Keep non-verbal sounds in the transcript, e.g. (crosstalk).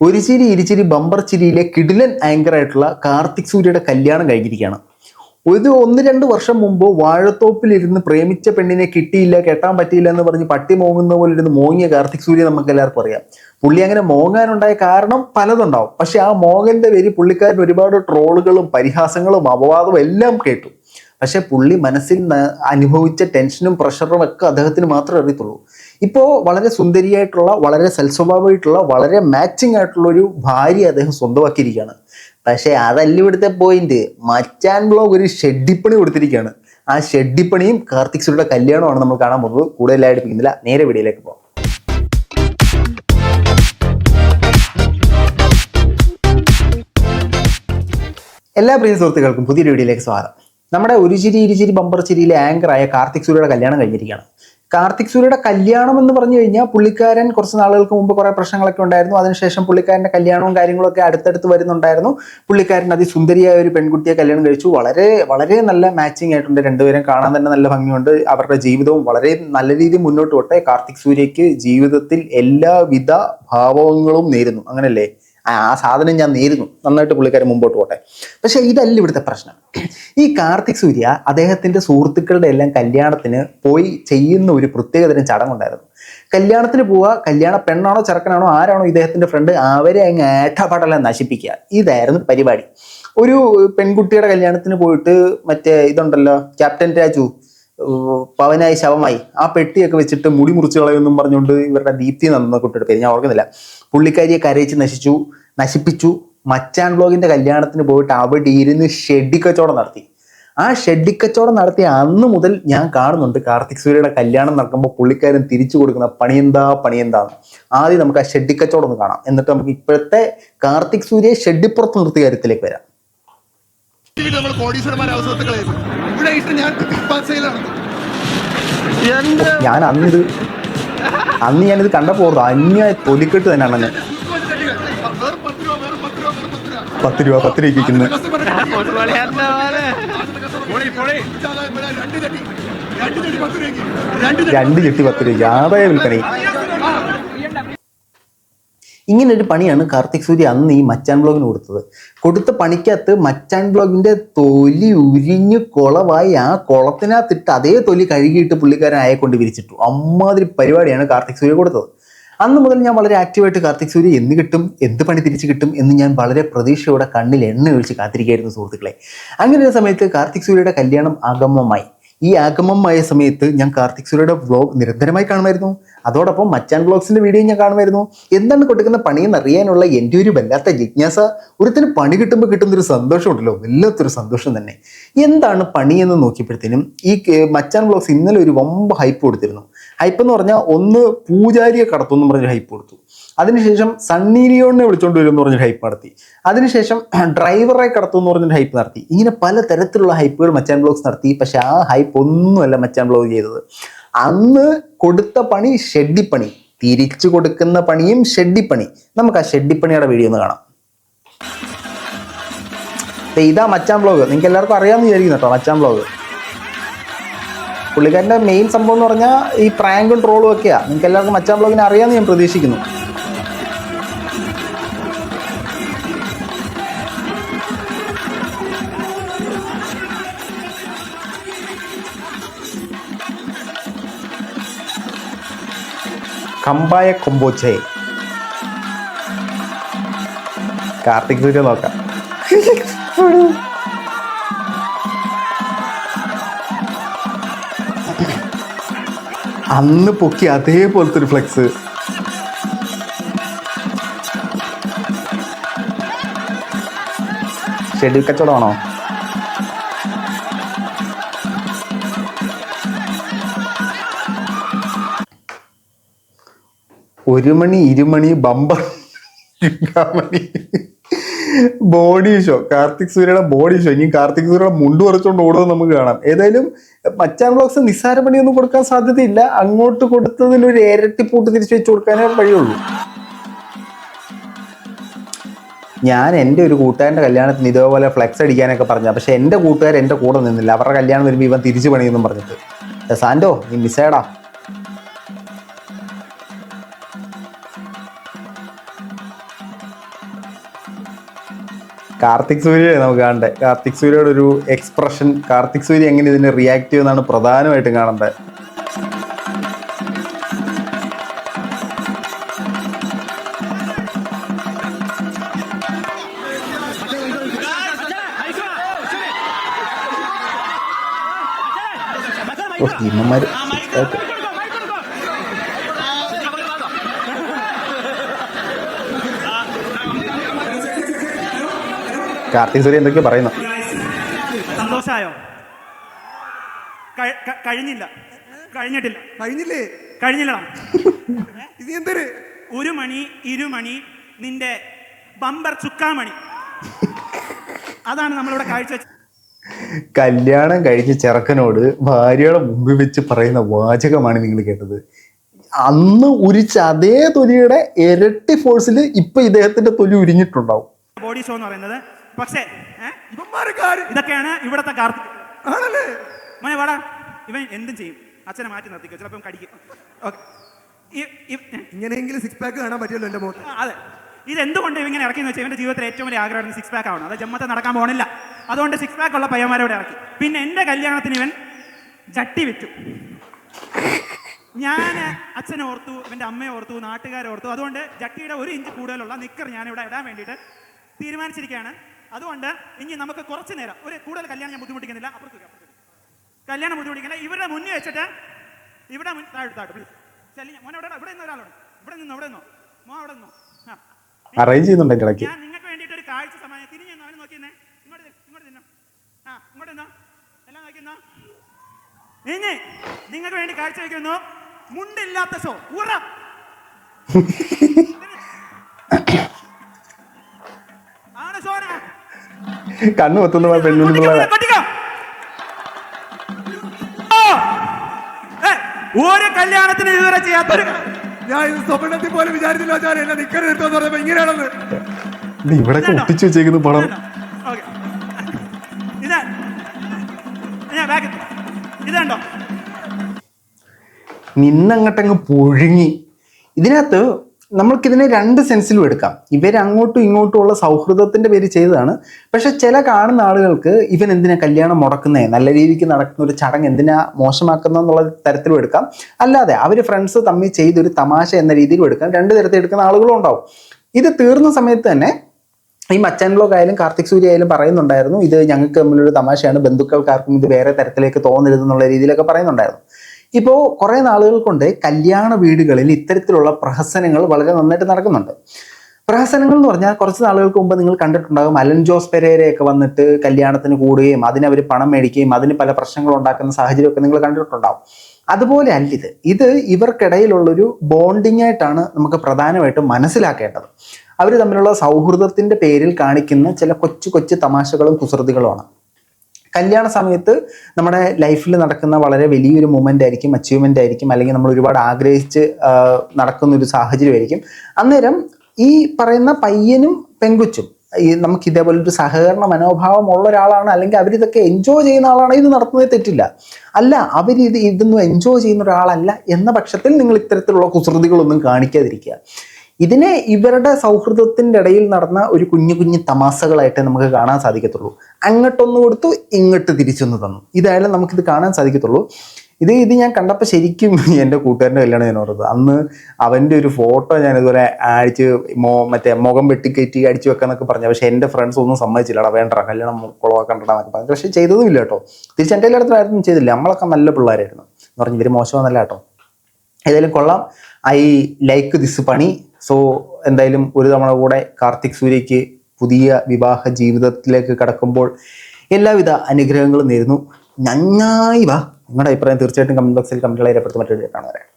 ഒരു ചിരി ഇരിച്ചിരി ബമ്പർ ചിരിയിലെ കിടിലൻ ആങ്കർ ആയിട്ടുള്ള കാർത്തിക് സൂര്യയുടെ കല്യാണം കഴിഞ്ഞിരിക്കുകയാണ്. ഒരു ഒന്ന് രണ്ട് വർഷം മുമ്പ് വാഴത്തോപ്പിലിരുന്ന് പ്രേമിച്ച പെണ്ണിനെ കിട്ടിയില്ല കെട്ടാൻ പറ്റിയില്ല എന്ന് പറഞ്ഞ് പട്ടി മോങ്ങുന്ന പോലെ ഇരുന്ന് മോങ്ങിയ കാർത്തിക് സൂര്യ നമുക്ക് എല്ലാവർക്കും അറിയാം. പുള്ളി അങ്ങനെ മോങ്ങാനുണ്ടായ കാരണം പലതുണ്ടാവും. പക്ഷെ ആ മോഹന്റെ പേര് പുള്ളിക്കാരൻ ഒരുപാട് ട്രോളുകളും പരിഹാസങ്ങളും അപവാദവും എല്ലാം കേട്ടു. പക്ഷെ പുള്ളി മനസ്സിൽ അനുഭവിച്ച ടെൻഷനും പ്രഷറും ഒക്കെ അദ്ദേഹത്തിന് മാത്രമേ അറിയത്തുള്ളൂ. ഇപ്പോൾ വളരെ സുന്ദരിയായിട്ടുള്ള വളരെ സൽസ്വഭാവമായിട്ടുള്ള വളരെ മാച്ചിങ് ആയിട്ടുള്ള ഒരു ഭാര്യ അദ്ദേഹം സ്വന്തമാക്കിയിരിക്കുകയാണ്. പക്ഷേ അതല്ല ഇവിടുത്തെ പോയിന്റ് മച്ചാൻ ബ്ലോഗ് ഒരു ഷെഡിപ്പണി കൊടുത്തിരിക്കുകയാണ്. ആ ഷെഡിപ്പണിയും കാർത്തിക് സുരയുടെ കല്യാണമാണ് നമ്മൾ കാണാൻ പോകുന്നത്. കൂടുതലായിട്ട് പിന്നില്ല. നേരെ വീഡിയോയിലേക്ക് പോകാം. എല്ലാ പ്രിയ സുഹൃത്തുക്കൾക്കും പുതിയൊരു വീഡിയോയിലേക്ക് സ്വാഗതം. നമ്മുടെ ഒരു ചിരി ഇരുചിരി ബമ്പർ ചിരിയിലെ ആങ്കറായ കാർത്തിക് സൂര്യയുടെ കല്യാണം കഴിഞ്ഞിരിക്കുകയാണ്. കാർത്തിക് സൂര്യയുടെ കല്യാണം എന്ന് പറഞ്ഞു കഴിഞ്ഞാൽ പുള്ളിക്കാരൻ കുറച്ച് നാളുകൾക്ക് മുമ്പ് കുറേ പ്രശ്നങ്ങളൊക്കെ ഉണ്ടായിരുന്നു. അതിനുശേഷം പുള്ളിക്കാരന്റെ കല്യാണവും കാര്യങ്ങളൊക്കെ അടുത്തടുത്ത് വരുന്നുണ്ടായിരുന്നു. പുള്ളിക്കാരൻ അതിസുന്ദരിയായ ഒരു പെൺകുട്ടിയെ കല്യാണം കഴിച്ചു. വളരെ വളരെ നല്ല മാച്ചിങ് ആയിട്ടുണ്ട് രണ്ടുപേരും. കാണാൻ തന്നെ നല്ല ഭംഗിയുണ്ട്. അവരുടെ ജീവിതവും വളരെ നല്ല രീതിയിൽ മുന്നോട്ട് പോട്ടെ. കാർത്തിക് സൂര്യയ്ക്ക് ജീവിതത്തിൽ എല്ലാവിധ ഭാവങ്ങളും നേരുന്നു. അങ്ങനല്ലേ? ആ സാധനം ഞാൻ നേരുന്നു. നന്നായിട്ട് പുള്ളിക്കാരൻ മുമ്പോട്ട് പോട്ടെ. പക്ഷേ ഇതല്ല ഇവിടുത്തെ പ്രശ്നം. ഈ കാർത്തിക് സൂര്യ അദ്ദേഹത്തിന്റെ സുഹൃത്തുക്കളുടെ എല്ലാം കല്യാണത്തിന് പോയി ചെയ്യുന്ന ഒരു പ്രത്യേകതരം ചടങ്ങുണ്ടായിരുന്നു. കല്യാണത്തിന് പോവുക കല്യാണ പെണ്ണാണോ ചെറുക്കനാണോ ആരാണോ ഇദ്ദേഹത്തിന്റെ ഫ്രണ്ട് അവരെ അങ്ങ് ഏട്ടപാടെല്ലാം നശിപ്പിക്കുക. ഇതായിരുന്നു പരിപാടി. ഒരു പെൺകുട്ടിയുടെ കല്യാണത്തിന് പോയിട്ട് മറ്റേ ഇതുണ്ടല്ലോ ക്യാപ്റ്റൻ രാജു. പവനായി ശവമായി. ആ പെട്ടിയൊക്കെ വെച്ചിട്ട് മുടി മുറിച്ച് കളയുമെന്നും പറഞ്ഞുകൊണ്ട് ഇവരുടെ ദീപ്തി നന്ന കുട്ടിയുടെ പേര് ഞാൻ ഓർക്കുന്നില്ല. പുള്ളിക്കാരിയെ കരയിച്ച് നശിച്ചു നശിപ്പിച്ചു. മച്ചാൻ ബ്ലോഗിന്റെ കല്യാണത്തിന് പോയിട്ട് അവിടെ ഇരുന്ന് ഷെഡിക്കച്ചോടം നടത്തി. ആ ഷെഡിക്കച്ചോടം നടത്തിയ അന്ന് മുതൽ ഞാൻ കാണുന്നുണ്ട് കാർത്തിക് സൂര്യയുടെ കല്യാണം നടക്കുമ്പോൾ പുള്ളിക്കാരൻ തിരിച്ചു കൊടുക്കുന്ന പണിയെന്താ പണിയെന്താന്ന് ആദ്യം നമുക്ക് ആ ഷെഡിക്കച്ചോടം ഒന്ന് കാണാം. എന്നിട്ട് നമുക്ക് ഇപ്പോഴത്തെ കാർത്തിക് സൂര്യയെ ഷെഡിപ്പുറത്ത് നിർത്തിയ കാര്യത്തിലേക്ക് വരാം. നമ്മൾ ഇവിടെ ഇട്ട് ഞാൻ അന്നിത് അന്ന് ഞാനിത് കണ്ടപ്പോൾ അന്യ തൊലിക്കെട്ട് തന്നെയാണ് ഞാൻ പത്ത് രൂപ പത്ത് രൂപ രൂപ രൂപ രൂപയ്ക്ക്. രണ്ട് ചട്ടി പത്ത് രൂപയ്ക്ക്. രൂപയ്ക്ക് ആദായ വിൽപ്പണി ഇങ്ങനെ ഒരു പണിയാണ് കാർത്തിക് സൂര്യ അന്ന് ഈ മച്ചാൻ ബ്ലോഗിന് കൊടുത്തത്. കൊടുത്ത പണിക്കകത്ത് മച്ചാൻ ബ്ലോഗിന്റെ തൊലി ഉരിഞ്ഞ് കുളവായി ആ കുളത്തിനകത്തിട്ട് അതേ തൊലി കഴുകിയിട്ട് പുള്ളിക്കാരൻ ആയെ കൊണ്ട് വിരിച്ചിട്ടു. അമ്മാതിരി പരിപാടിയാണ് കാർത്തിക് സൂര്യ കൊടുത്തത്. അന്ന് മുതൽ ഞാൻ വളരെ ആക്റ്റീവായിട്ട് കാർത്തിക് സൂര്യ എന്ന് കിട്ടും എന്ത് പണി തിരിച്ചു കിട്ടും എന്ന് ഞാൻ വളരെ പ്രതീക്ഷയോടെ കണ്ണിൽ എണ്ണ ഒഴിച്ച് കാത്തിരിക്കുകയായിരുന്നു സുഹൃത്തുക്കളെ. അങ്ങനെ ഒരു സമയത്ത് കാർത്തിക് സൂര്യയുടെ കല്യാണം ആഗമമായി. ഈ ആഗമമായ സമയത്ത് ഞാൻ കാർത്തിക് സുരയുടെ വ്ലോഗ് നിരന്തരമായി കാണുമായിരുന്നു. അതോടൊപ്പം മച്ചാൻ വ്ലോഗ്സിന്റെ വീഡിയോ ഞാൻ കാണുമായിരുന്നു. എന്താണ് കൊടുക്കുന്ന പണിയെന്ന് അറിയാനുള്ള എന്റെ ഒരു വല്ലാത്ത ജിജ്ഞാസ. ഒരുത്തിന് പണി കിട്ടുമ്പോൾ കിട്ടുന്ന ഒരു സന്തോഷമുണ്ടല്ലോ. വല്ലാത്തൊരു സന്തോഷം തന്നെ. എന്താണ് പണിയെന്ന് നോക്കിയപ്പോഴത്തേനും ഈ മച്ചാൻ വ്ലോഗ്സ് ഇന്നലെ ഒരു വമ്പ ഹൈപ്പ് കൊടുത്തിരുന്നു. ഹൈപ്പ് എന്ന് പറഞ്ഞാൽ ഒന്ന് പൂജാരിയെ കടത്തു എന്ന് പറഞ്ഞൊരു ഹൈപ്പ് കൊടുത്തു. അതിനുശേഷം സണ്ണി ലിയോണിനെ വിളിച്ചോണ്ട് വരും എന്ന് പറഞ്ഞൊരു ഹൈപ്പ് നടത്തി. അതിനുശേഷം ഡ്രൈവറെ കടത്തും എന്ന് പറഞ്ഞൊരു ഹൈപ്പ് നടത്തി. ഇങ്ങനെ പല തരത്തിലുള്ള ഹൈപ്പുകൾ മച്ചാൻ ബ്ലോഗ്സ് നടത്തി. പക്ഷേ ആ ഹൈപ്പ് ഒന്നുമല്ല മച്ചാൻ ബ്ലോഗ് ചെയ്തത്. അന്ന് കൊടുത്ത പണി ഷെഡിപ്പണി തിരിച്ചു കൊടുക്കുന്ന പണിയും ഷെഡിപ്പണി നമുക്ക് ആ ഷെഡിപ്പണിയുടെ വീഡിയോ ഒന്ന് കാണാം. ഇതാ മച്ചാൻ ബ്ലോഗ് നിങ്ങൾക്ക് എല്ലാവർക്കും അറിയാമെന്ന് വിചാരിക്കുന്നു കേട്ടോ മച്ചാൻ ബ്ലോഗ് പുള്ളിക്കാരന്റെ മെയിൻ സംഭവം എന്ന് പറഞ്ഞാൽ ഈ പ്രാങ്കും ട്രോളും ഒക്കെയാണ് നിങ്ങൾക്ക് എല്ലാവർക്കും മച്ചാൻ ബ്ലോഗിനെ അറിയാമെന്ന് ഞാൻ പ്രതീക്ഷിക്കുന്നു. കമ്പായ കൊമ്പോച്ചേ. കാർത്തിക് സൂര്യ നോക്കാം. അന്ന് പൊക്കി അതേപോലത്തെ ഒരു ഫ്ലെക്സ് ഷെഡ്യൂൾ കച്ചവടമാണോ? ഒരു മണി ഇരുമണി ബമ്പർ മണി. Body show. കാർത്തിക് സൂര്യയുടെ ബോഡി ഷോ. ഇനി കാർത്തിക് സൂര്യയുടെ മുണ്ട് പറിച്ചുകൊണ്ട് ഓടുന്നത് നമുക്ക് കാണാം. ഏതായാലും മച്ചാൻ ബ്ലോക്സ് നിസ്സാര പണിയൊന്നും കൊടുക്കാൻ സാധ്യതയില്ല. അങ്ങോട്ട് കൊടുത്തതിന് ഒരു ഇരട്ടിപ്പൂട്ട് തിരിച്ചു വെച്ച് കൊടുക്കാനേ വഴിയുള്ളൂ. ഞാൻ എന്റെ ഒരു കൂട്ടുകാരന്റെ കല്യാണത്തിന് ഇതേപോലെ ഫ്ലെക്സ് അടിക്കാനൊക്കെ പറഞ്ഞു പക്ഷെ എന്റെ കൂട്ടുകാർ എന്റെ കൂടെ നിന്നില്ല. അവരുടെ കല്യാണം വരുമ്പോൾ ഇവൻ തിരിച്ചു പണിയെന്നും പറഞ്ഞിട്ട്. സാൻഡോ നീ മിസ്സേടാ കാർത്തിക് സൂര്യ നമുക്ക് കാണണ്ടേ? കാർത്തിക് സൂര്യയുടെ ഒരു എക്സ്പ്രഷൻ കാർത്തിക് സൂര്യ എങ്ങനെ ഇതിനെ റിയാക്ട് ചെയ്യുമെന്നാണ് പ്രധാനമായിട്ടും കാണേണ്ടത് ഓ, ഇമ്മന്മാര് ഓക്കെ. കാർത്തിക് സൂര്യ എന്തൊക്കെയോ പറയുന്നു സന്തോഷായോ? കഴിഞ്ഞില്ല. കഴിഞ്ഞിട്ടില്ല. കഴിഞ്ഞില്ലേ? കഴിഞ്ഞില്ലടാ (laughs) ഇത് എന്തൊരു ഒരു മണി ഇരുമണി നിന്റെ ബമ്പർ ചുക്കാമണി അതാണ് നമ്മളിവിടെ കാഴ്ച വെച്ച- കല്യാണം കഴിച്ച ചെറുക്കനോട് ഭാര്യയുടെ മുമ്പിൽ വെച്ച് പറയുന്ന വാചകമാണ് നിങ്ങൾ കേട്ടത്. അന്ന് ഉരിച്ച അതേ തൊലിയുടെ ഇരട്ടി ഫോഴ്സിൽ ഇപ്പൊ ഇദ്ദേഹത്തിന്റെ തൊലി ഉരിഞ്ഞിട്ടുണ്ടാവും. ബോഡി ഷോ എന്ന് പറയുന്നത് പക്ഷേ ഇതൊക്കെയാണ് ഇവിടത്തെ കാർത്തിക് ആണല്ലേ? മോനെ വാടാ. ഇവൻ എന്തും ചെയ്യും. അച്ഛനെ മാറ്റി നിർത്തിക്കോ. ചിലപ്പം കടിക്കും. ഓക്കെ. ഇങ്ങനെയെങ്കിലും സിക്സ് പാക്ക് കാണാൻ പറ്റുമല്ലോ എന്റെ മുഖത്ത് അതെ. ഇതെന്തുകൊണ്ട് ഇവങ്ങനെ ഇറക്കിയെന്ന് വെച്ചാൽ ഇവന്റെ ജീവിതത്തിൽ ഏറ്റവും വലിയ ആഗ്രഹമാണ് സിക്സ് പാക്ക് ആവണം. അത് ജമ്മത്തെ നടക്കാൻ പോകണില്ല അതുകൊണ്ട് സിക്സ് പാക്ക് ഉള്ള പയ്യന്മാരോട് ഇറക്കി. പിന്നെ എന്റെ കല്യാണത്തിന് ഇവൻ ജട്ടി വിറ്റു. ഞാൻ അച്ഛനെ ഓർത്തു ഇവന്റെ അമ്മയെ ഓർത്തു നാട്ടുകാരെ ഓർത്തു. അതുകൊണ്ട് ജട്ടിയുടെ ഒരു ഇഞ്ച് കൂടുതലുള്ള നിക്കർ ഞാൻ ഇവിടെ ഇടാൻ വേണ്ടിയിട്ട് തീരുമാനിച്ചിരിക്കുകയാണ്. അതുകൊണ്ട് ഇനി നമുക്ക് കുറച്ച് നേരം ഒരു കൂടുതൽ കല്യാണം ഞാൻ ബുദ്ധിമുട്ടിക്കുന്നില്ല. അപ്പുറത്ത്. കല്യാണം ബുദ്ധിമുട്ടിക്കില്ല ഇവരുടെ മുന്നിൽ വെച്ചിട്ട് ഇവിടെ താഴോട്ട് താഴോട്ട് പ്ലീസ് ശല്യം മോനെ ഇവിടെ ഇവിടെ നിന്ന് ഒരാളുണ്ട്. ഇവിടെ നിന്നോ ഇവിടെ നിന്നോ? മോ അവിടെ നിന്നോ? അറേഞ്ച് ചെയ്യുന്നുണ്ട് ഇടയ്ക്ക്. ഞാൻ നിങ്ങൾക്ക് വേണ്ടിയിട്ട് ഒരു കാഴ്ച സമ്മാനം തിരിഞ്ഞു അവനെ നോക്കിയെന്നേ ഇങ്ങോട്ട് ഇങ്ങോട്ട് നിന്നോ ആ ഇങ്ങോട്ട് നിന്നോ എല്ലാം നോക്കിയെന്നോ ഇനി നിങ്ങൾക്ക് വേണ്ടി കാഴ്ച വയ്ക്കുന്നു മുണ്ടില്ലാത്ത ഷോ. ഉറ. (coughs) കണ്ണു വെത്തുന്ന പെണ്ണുള്ള ഒരു കല്യാണത്തിന് ഇതുവരെ ചെയ്യാത്തൊരു ഞാൻ ഇത് സ്വപ്നത്തിൽ പോലും വിചാരിച്ചില്ല വെച്ചാൽ എന്നെ നിക്കറി നിർത്തുമെന്ന് പറഞ്ഞപ്പോ ഇങ്ങനെയാണെന്ന്. ഇവിടെ ഒട്ടിച്ചു വെച്ചേക്കുന്നു പണം. ഞാൻ ഇതുണ്ടോ? നിന്നങ്ങട്ടങ്ങ് പൊഴുങ്ങി. ഇതിനകത്ത് നമ്മൾക്കിതിനെ രണ്ട് സെൻസിലും എടുക്കാം. ഇവരങ്ങോട്ടും ഇങ്ങോട്ടും ഉള്ള സൗഹൃദത്തിന്റെ പേര് ചെയ്തതാണ്. പക്ഷെ ചില കാണുന്ന ആളുകൾക്ക് ഇവൻ എന്തിനാ കല്യാണം മുടക്കുന്നേ? നല്ല രീതിക്ക് നടക്കുന്ന ഒരു ചടങ്ങ് എന്തിനാ മോശമാക്കുന്ന എന്നുള്ള തരത്തിലും എടുക്കാം. അല്ലാതെ അവർ ഫ്രണ്ട്സ് തമ്മിൽ ചെയ്തൊരു തമാശ എന്ന രീതിയിലും എടുക്കാം. രണ്ട് തരത്തിൽ എടുക്കുന്ന ആളുകളും ഉണ്ടാവും. ഇത് തീർന്ന സമയത്ത് തന്നെ ഈ മച്ചാൻ ബ്ലോഗ് ആയാലും കാർത്തിക് സൂര്യ ആയാലും പറയുന്നുണ്ടായിരുന്നു ഇത് ഞങ്ങൾക്ക് തമ്മിലൊരു തമാശയാണ് ബന്ധുക്കൾക്കാർക്കും ഇത് വേറെ തരത്തിലേക്ക് തോന്നരുത് എന്നുള്ള രീതിയിലൊക്കെ പറയുന്നുണ്ടായിരുന്നു. ഇപ്പോൾ കുറേ നാളുകൾ കൊണ്ട് കല്യാണ വീടുകളിൽ ഇത്തരത്തിലുള്ള പ്രഹസനങ്ങൾ വളരെ നന്നായിട്ട് നടക്കുന്നുണ്ട്. പ്രഹസനങ്ങൾ എന്ന് പറഞ്ഞാൽ കുറച്ച് നാളുകൾക്ക് മുമ്പ് നിങ്ങൾ കണ്ടിട്ടുണ്ടാകും അലൻ ജോസ് പെരേരയൊക്കെ വന്നിട്ട് കല്യാണത്തിന് കൂടുകയും അതിനവർ പണം മേടിക്കുകയും അതിന് പല പ്രശ്നങ്ങൾ ഉണ്ടാക്കുന്ന സാഹചര്യമൊക്കെ നിങ്ങൾ കണ്ടിട്ടുണ്ടാവും. അതുപോലെ അല്ല ഇത്. ഇത് ഇവർക്കിടയിലുള്ളൊരു ബോണ്ടിങ് ആയിട്ടാണ് നമുക്ക് പ്രധാനമായിട്ടും മനസ്സിലാക്കേണ്ടത്. അവർ തമ്മിലുള്ള സൗഹൃദത്തിന്റെ പേരിൽ കാണിക്കുന്ന ചില കൊച്ചു കൊച്ചു തമാശകളും കുസൃതികളുമാണ്. കല്യാണ സമയത്ത് നമ്മുടെ ലൈഫിൽ നടക്കുന്ന വളരെ വലിയൊരു മൂമെന്റ് ആയിരിക്കും അച്ചീവ്മെന്റ് ആയിരിക്കും അല്ലെങ്കിൽ നമ്മൾ ഒരുപാട് ആഗ്രഹിച്ച് നടക്കുന്ന ഒരു സാഹചര്യമായിരിക്കും. അന്നേരം ഈ പറയുന്ന പയ്യനും പെൺകുച്ചും ഈ നമുക്ക് ഇതേപോലെ ഒരു സഹകരണ മനോഭാവം ഉള്ള ഒരാളാണ് അല്ലെങ്കിൽ അവരിതൊക്കെ എൻജോയ് ചെയ്യുന്ന ആളാണ് ഇത് നടത്തുന്നത് തെറ്റില്ല. അല്ല അവരിത് ഇതൊന്നും എൻജോയ് ചെയ്യുന്ന ഒരാളല്ല എന്ന പക്ഷത്തിൽ നിങ്ങൾ ഇത്തരത്തിലുള്ള കുസൃതികളൊന്നും കാണിക്കാതിരിക്കുക. ഇതിനെ ഇവരുടെ സൗഹൃദത്തിന്റെ ഇടയിൽ നടന്ന ഒരു കുഞ്ഞു കുഞ്ഞു തമാസകളായിട്ട് നമുക്ക് കാണാൻ സാധിക്കത്തുള്ളൂ. അങ്ങോട്ടൊന്ന് കൊടുത്തു ഇങ്ങോട്ട് തിരിച്ചൊന്ന് തന്നു. ഇതായാലും നമുക്കിത് കാണാൻ സാധിക്കത്തുള്ളൂ. ഇത് ഇത് ഞാൻ കണ്ടപ്പോൾ ശരിക്കും (laughs) എന്റെ കൂട്ടുകാരന്റെ കല്യാണം ഞാൻ ഓർത്തത്. അന്ന് അവന്റെ ഒരു ഫോട്ടോ ഞാൻ ഇതുപോലെ അടിച്ച് മോ മറ്റേ മുഖം വെട്ടിക്കയറ്റി അടിച്ചു വെക്കാന്നൊക്കെ പറഞ്ഞു. പക്ഷേ എന്റെ ഫ്രണ്ട്സ് ഒന്നും സമ്മതിച്ചില്ലടാ വേണ്ട കല്യാണം കുളവാക്കണ്ടടാന്നൊക്കെ പറഞ്ഞു. പക്ഷേ ചെയ്തതും ഇല്ല കേട്ടോ. തിരിച്ച് എന്റെ എല്ലായിടത്തും ചെയ്തില്ല. നമ്മളൊക്കെ നല്ല പിള്ളേരായിരുന്നു. എന്ന് പറഞ്ഞ് ഇവർ മോശമെന്നല്ല കേട്ടോ. ഏതായാലും കൊള്ളാം. ഐ ലൈക്ക് ദിസ് പണി. സോ എന്തായാലും ഒരു തവണ കൂടെ കാർത്തിക് സൂര്യയ്ക്ക് പുതിയ വിവാഹ ജീവിതത്തിലേക്ക് കടക്കുമ്പോൾ എല്ലാവിധ അനുഗ്രഹങ്ങളും നേരുന്നു. നന്നായി വാ. നിങ്ങളുടെ അഭിപ്രായം തീർച്ചയായിട്ടും കമന്റ് ബോക്സിൽ കമന്റുകളെ രേഖപ്പെടുത്തി മറ്റൊരു കാണാൻ